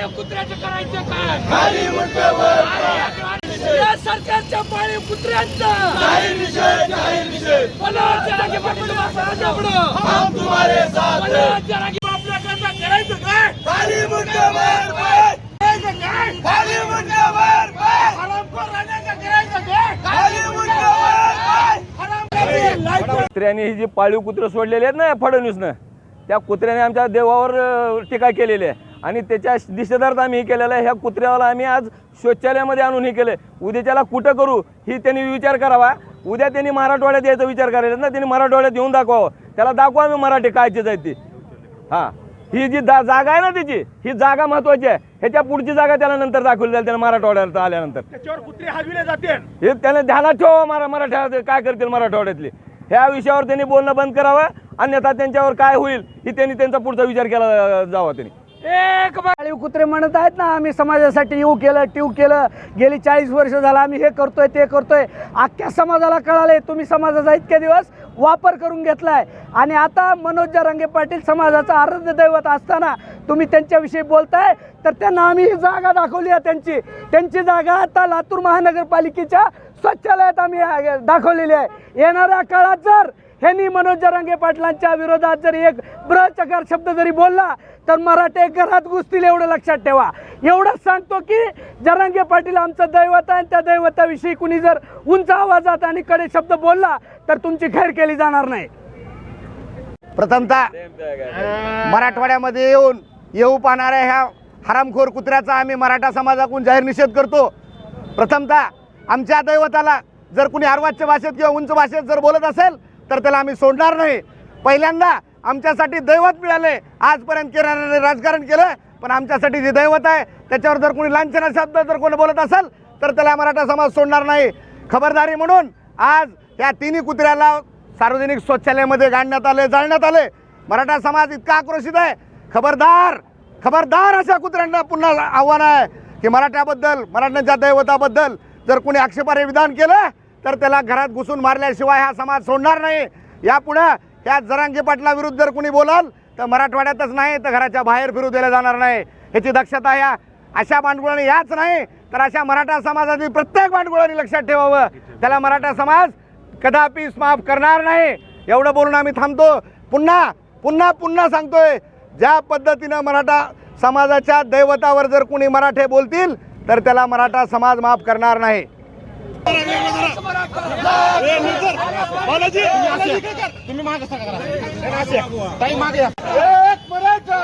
पाळीव कुत्र्याचं करायचं काय? अरे, या सरकारच्या पाळीव कुत्र्यांचा. पाटील करायचं काय? कुत्र्याने ही जी पाळीव कुत्रं सोडलेली आहेत ना फडणवीसनं त्या कुत्र्याने आमच्या देवावर टीका केलेली आहे. आणि त्याच्या दिशेदारात आम्ही हे केलेलं आहे. ह्या कुत्र्याला आम्ही आज शौचालयामध्ये आणून हे केलं उद्याच्याला कुठं करू? ही त्यांनी विचार करावा. उद्या त्यांनी मराठवाड्यात यायचा विचार करायचा ना त्यांनी मराठवाड्यात येऊन दाखवावं. त्याला दाखवा आम्ही मराठी कायचे आहेत ती. हां. ही जी जा जागा आहे ना त्याची ही जागा महत्वाची आहे. ह्याच्या पुढची जागा त्याला नंतर दाखवली जाईल त्याला मराठवाड्यात आल्यानंतर. त्याच्यावर कुत्रे जाते हे त्याने ध्यानात ठेवा मरा मराठ्यात काय करतील मराठवाड्यातले. ह्या विषयावर त्यांनी बोलणं बंद करावं. अन्यथा त्यांच्यावर काय होईल ही त्यांनी त्यांचा पुढचा विचार केला जावा त्यांनी. एक बा- पाळीव कुत्रे म्हणत आहेत ना आम्ही समाजासाठी येऊ केलं टिव केलं. गेली चाळीस वर्ष झालं आम्ही हे करतोय ते करतोय. अख्ख्या समाजाला कळाले तुम्ही समाजाचा इतके दिवस वापर करून घेतलाय. आणि आता मनोज जरांगे पाटील समाजाचा आराध्य दैवत असताना तुम्ही त्यांच्याविषयी बोलताय तर त्यांना आम्ही ही जागा दाखवली आहे त्यांची. त्यांची जागा आता लातूर महानगरपालिकेच्या स्वच्छालयात आम्ही दाखवलेली आहे. येणाऱ्या काळात जर ह्यांनी मनोज जरांगे पाटलांच्या विरोधात जरी एक ब्रचकार शब्द जरी बोलला तर मराठे घरात घुसतील एवढं लक्षात ठेवा. एवढंच सांगतो की जरांगे पाटील आमचं दैवत आहे आणि त्या दैवताविषयी कुणी जर उंच आवाजात आणि कडे शब्द बोलला तर तुमची खैर केली जाणार नाही. प्रथमतः मराठवाड्यामध्ये येऊन येऊ पाहणाऱ्या ह्या हरामखोर कुत्र्याचा आम्ही मराठा समाजाकडून जाहीर निषेध करतो. प्रथमतः आमच्या दैवताला जर कुणी अर्वाच्य भाषेत किंवा उंच भाषेत जर बोलत असेल तर त्याला आम्ही सोडणार नाही. पहिल्यांदा आमच्यासाठी दैवत मिळाले. आजपर्यंत किराणाने राजकारण केलं पण आमच्यासाठी जे दैवत आहे त्याच्यावर जर कोणी लांछना शब्द जर कोणी बोलत असेल तर त्याला मराठा समाज सोडणार नाही. खबरदारी म्हणून आज या तिन्ही कुत्र्याला सार्वजनिक शौचालयामध्ये गाडण्यात आले जाळण्यात आले. मराठा समाज इतका आक्रोशित आहे. खबरदार खबरदार अशा कुत्र्यांना पुन्हा आव्हान आहे की मराठ्याबद्दल मराठ्यांच्या दैवताबद्दल जर कोणी आक्षेपार्ह विधान केलं तर त्याला घरात घुसून मारल्याशिवाय हा समाज सोडणार नाही. यापुढं या जरांगे पाटला विरुद्ध जर कुणी बोलाल तर मराठवाड्यातच नाही तर घराच्या बाहेर फिरू दिलं जाणार नाही. ह्याची दक्षता या अशा भांडगुळाने याच नाही तर अशा मराठा समाजातील प्रत्येक भांडगुळाने लक्षात ठेवावं. त्याला मराठा समाज कदापि माफ करणार नाही. एवढं बोलून आम्ही थांबतो. पुन्हा पुन्हा पुन्हा सांगतोय ज्या पद्धतीनं मराठा समाजाच्या दैवतावर जर कुणी मराठे बोलतील तर त्याला मराठा समाज माफ करणार नाही. तुम्ही मागे ताई मागे या. मराठा